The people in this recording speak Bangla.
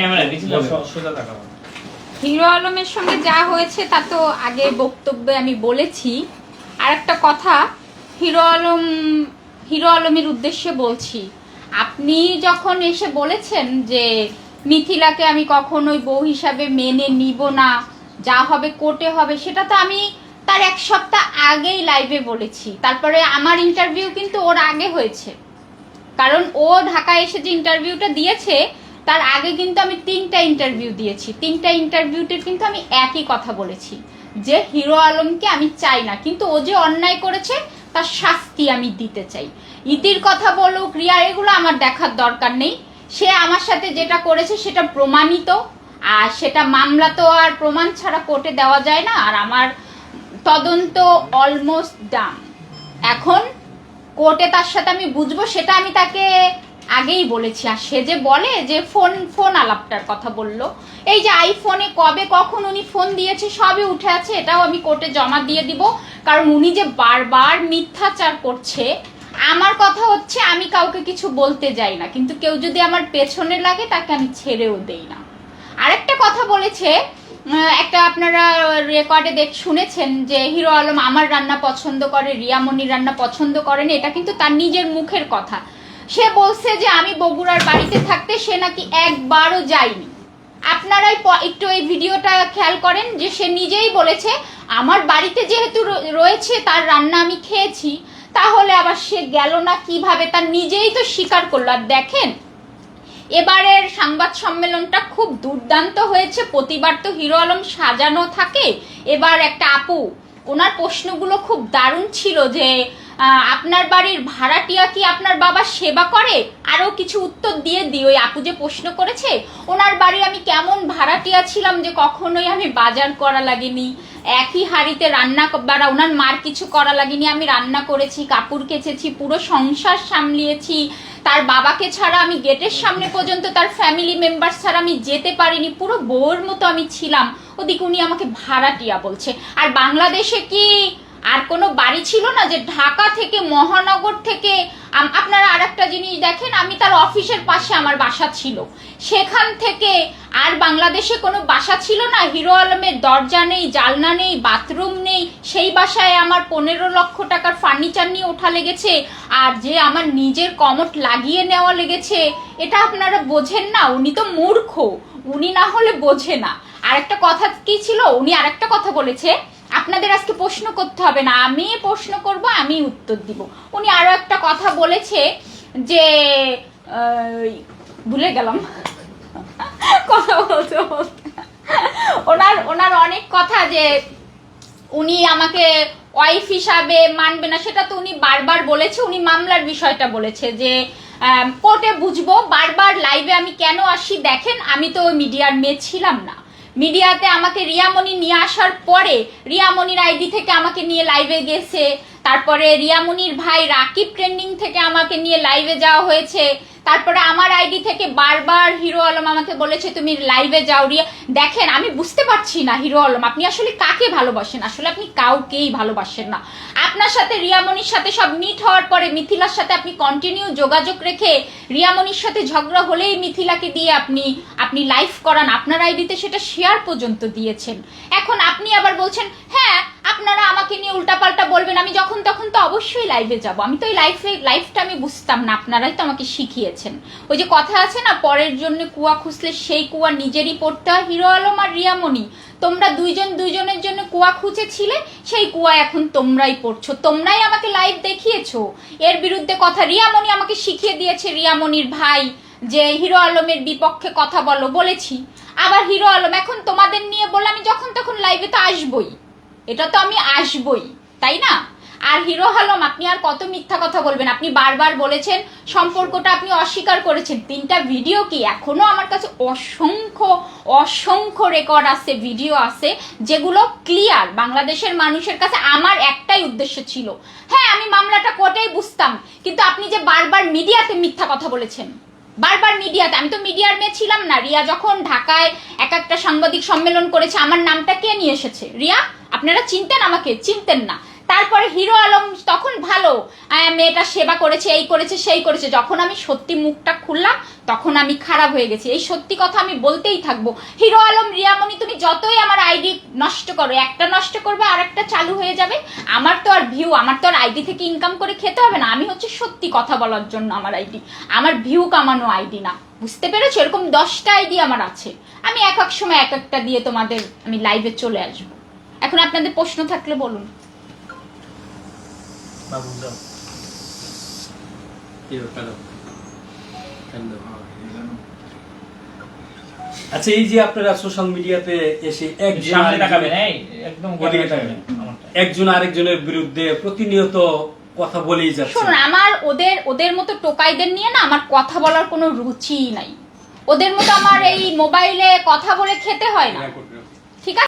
ক্যামেরা সোজা হিরো আলমের সঙ্গে যা হয়েছে তা তো আগে বক্তব্যে আমি বলেছি। আর একটা কথা হিরো আলম হিরো আলমের উদ্দেশ্যে বলছি আপনি যখন এসে বলেছেন যে মিথিলাকে আমি কখনোই বউ হিসাবে মেনে নিব না যা হবে কোর্টে হবে সেটা তো আমি তার এক সপ্তাহ আগেই লাইভে বলেছি। তারপরে আমার ইন্টারভিউ কিন্তু ওর আগে হয়েছে। কারণ ও ঢাকায় এসে যে ইন্টারভিউটা দিয়েছে তার আগে কিন্তু আমি তিনটা ইন্টারভিউ দিয়েছি। তিনটা ইন্টারভিউতে কিন্তু আমি একই কথা বলেছি যে হিরো আলমকে আমি চাই না। কিন্তু ও যে অন্যায় করেছে, তার শাস্তি আমি দিতে চাই। ইতির কথা বলুক, রিয়া, এগুলো আমার দেখার দরকার নেই। সে আমার সাথে যেটা করেছে, সেটা প্রমাণিত। আর সেটা মামলা তো আর প্রমাণ ছাড়া কোর্টে দেওয়া যায় না। আর আমার তদন্ত অলমোস্ট ডান এখন কোর্টে তার সাথে আমি বুঝব, সেটা আমি তাকে আগেই বলেছি, আর সে যে বলে যে ফোন ফোন আলাপটার কথা বলল, এই যে আইফোনে কবে কখন উনি ফোন দিয়েছে, সবই উঠে আছে, এটাও আমি কোর্টে জমা দিয়ে দিব, কারণ উনি যে বারবার মিথ্যাচার করছে, আমার কথা হচ্ছে আমি কাউকে কিছু বলতে যাই না, কিন্তু কেউ যদি আমার পেছনে লাগে, তাকে আমি ছেড়েও দেই না। আরেকটা কথা বলেছে একটা আপনারা রেকর্ডে দেখ, শুনেছেন যে হিরো আলম আমার রান্না পছন্দ করে, রিয়ামণির রান্না পছন্দ করেন, এটা কিন্তু তার নিজের মুখের কথা। সে বলছে যে আমি বগুড়ার বাড়িতে থাকতে সে নাকি একবারও যায়নি। আপনারাই একটু এই ভিডিওটা খেয়াল করেন যে সে নিজেই বলেছে, আমার বাড়িতে যেহেতু রয়েছে, তার রান্না আমি খেয়েছি, তাহলে আবার সে গেল না কীভাবে? তার নিজেই তো স্বীকার করল। আর দেখেন, এবারের সংবাদ সম্মেলনটা খুব দুর্দান্ত হয়েছে। প্রতিবার তো হিরো আলম সাজানো থাকে। এবার একটা আপু, ওনার প্রশ্নগুলো খুব দারুণ ছিল যে আপনার বাড়ির ভাড়াটিয়া কি আপনার বাবা সেবা করে? আরও কিছু উত্তর দিয়ে দিই। ওই আপু যে প্রশ্ন করেছে, ওনার বাড়ি আমি কেমন ভাড়াটিয়া ছিলাম যে কখনোই আমি বাজার করা লাগেনি। একই হাড়িতে রান্না ক- বা ওনার মার কিছু করা লাগেনি, আমি রান্না করেছি, কাপড় কেচেছি, পুরো সংসার সামলিয়েছি। তার বাবাকে ছাড়া আমি গেটের সামনে পর্যন্ত, তার ফ্যামিলি মেম্বার ছাড়া আমি যেতে পারিনি। পুরো বউর মতো আমি ছিলাম। ওদিকে উনি আমাকে ভাড়াটিয়া বলছে। আর বাংলাদেশে কি আর কোনো বাড়ি ছিল না যে ঢাকা থেকে মহানগর থেকে আপনারা আর একটা জিনিস দেখেন, আমি তার অফিসের পাশে আমার বাসা ছিল। সেখান থেকে আর বাংলাদেশে কোনো বাসা ছিল না, হিরো আলমের দরজা নেই, জালনা নেই, বাথরুম নেই, সেই বাসায় আমার পনেরো লক্ষ টাকার ফার্নিচার নিয়ে ওঠা লেগেছে, আর যে আমার নিজের কমট লাগিয়ে নেওয়া লেগেছে, এটা আপনারা বোঝেন না, উনি তো মূর্খ, উনি না হলে বোঝে না। আরেকটা কথা কি ছিল? উনি আরেকটা কথা বলেছে আপনাদের আজকে প্রশ্ন করতে হবে না। আমি প্রশ্ন করব, আমি উত্তর দিব। উনি আরও একটা কথা বলেছে যে ভুলে গেলাম। কথা বলতে বলতে। ওনার ওনার অনেক কথা যে, উনি আমাকে ওয়াইফ হিসাবে মানবে না, সেটা তো উনি বারবার বলেছে, উনি মামলার বিষয়টা বলেছে যে কোর্টে বুঝব, বারবার লাইভে আমি কেন আসি, দেখেন, আমি তো মিডিয়ার মেয়ে ছিলাম না। মিডিয়াতে আমাকে রিয়ামণি নিয়ে আসার পরে রিয়ামণির আইডি থেকে আমাকে নিয়ে লাইভে গেছে। তারপরে রিয়ামণির ভাই রাকিব ট্রেন্ডিং থেকে আমাকে নিয়ে লাইভে যাওয়া হয়েছে। তারপরে আমার আইডি থেকে বারবার হিরো আলম আমাকে বলেছে, তুমি লাইভে যাও, রিয়া। দেখেন, আমি বুঝতে পারছি না হিরো আলম, আপনি আসলে কাকে ভালোবাসেন? আসলে আপনি কাউকেই ভালোবাসেন না। আপনার সাথে রিয়ামণির সাথে সব মিট হওয়ার পরে মিথিলার সাথে আপনি কন্টিনিউ যোগাযোগ রেখে রিয়ামণির সাথে ঝগড়া হলেই মিথিলাকে দিয়ে আপনি আপনি লাইভ করান। আপনার আইডিতে সেটা শেয়ার পর্যন্ত দিয়েছেন। এখন আপনি আবার বলছেন আপনারা আমাকে নিয়ে উল্টাপাল্টা বলবেন, আমি যখন তখন তো অবশ্যই লাইভে যাব। আমি তো ওই লাইফে লাইফটা আমি বুঝতাম না, আপনারাই তো আমাকে শিখিয়েছেন। ওই যে কথা আছে না, পরের জন্য কুয়া খুঁজলে সেই কুয়া নিজেরই পড়তে হয়। হিরো আলম আর রিয়ামণি, তোমরা দুইজন দুইজনের জন্য কুয়া খুঁজেছিলে, সেই কুয়া এখন তোমরাই পড়ছো। তোমরাই আমাকে লাইভ দেখিয়েছো। এর বিরুদ্ধে কথা, রিয়ামণি আমাকে শিখিয়ে দিয়েছে, রিয়ামণির ভাই, যে হিরো আলমের বিপক্ষে কথা বলো, বলেছি। আবার হিরো আলম, এখন তোমাদের নিয়ে বলে আমি যখন তখন লাইভে তো আসবই। এটা তো আমি আসবই, তাই না? আর হিরো আলম আপনি আর কত মিথ্যা কথা বলবেন? আপনি বারবার বলেছেন, সম্পর্কটা আপনি অস্বীকার করেছেন। তিনটা ভিডিও কি এখনও আমার কাছে অসংখ্য অসংখ্য রেকর্ড আছে ভিডিও আছে, যেগুলো ক্লিয়ার বাংলাদেশের মানুষের কাছে আমার একটাই উদ্দেশ্য ছিল। হ্যাঁ আমি মামলাটা কোর্টেই বুঝতাম, কিন্তু আপনি যে বারবার মিডিয়াতে মিথ্যা কথা বলেছেন, বারবার মিডিয়াতে, আমি তো মিডিয়ার মেয়ে ছিলাম না। রিয়া যখন ঢাকায় এক একটা সাংবাদিক সম্মেলন করেছে, আমার নামটা কে নিয়ে এসেছে? রিয়া? আপনারা চিনতেন আমাকে, চিনতেন না। তারপরে হিরো আলম তখন ভালো মেয়েটা সেবা করেছে, এই করেছে, সেই করেছে। যখন আমি সত্যি মুখটা খুললাম, তখন আমি খারাপ হয়ে গেছি। এই সত্যি কথা আমি বলতেই থাকব। হিরো আলম, রিয়ামণি, তুমি যতই আমার আইডি নষ্ট করো, একটা নষ্ট করবে আর একটা চালু হয়ে যাবে। আমার তো আর ভিউ আমার তো আর আইডি থেকে ইনকাম করে খেতে হবে না। আমি হচ্ছে সত্যি কথা বলার জন্য আমার আইডি। আমার ভিউ কামানো আইডি না। বুঝতে পেরেছ? এরকম দশটা আইডি আমার আছে। আমি এক এক সময় এক একটা দিয়ে তোমাদের, আমি লাইভে চলে আসব। এখন আপনাদের প্রশ্ন থাকলে বলুন। আচ্ছা এই যে আপনারা সোশ্যাল মিডিয়াতে এসে একজন আরেকজনের বিরুদ্ধে প্রতিনিয়ত কথা বলেই যাচ্ছে। শুনুন আমার ওদের ওদের মতো টোকাইদের নিয়ে না আমার কথা বলার কোনো রুচিই নাই। ওদের মতো আমার এই মোবাইলে কথা বলে খেতে হয় না।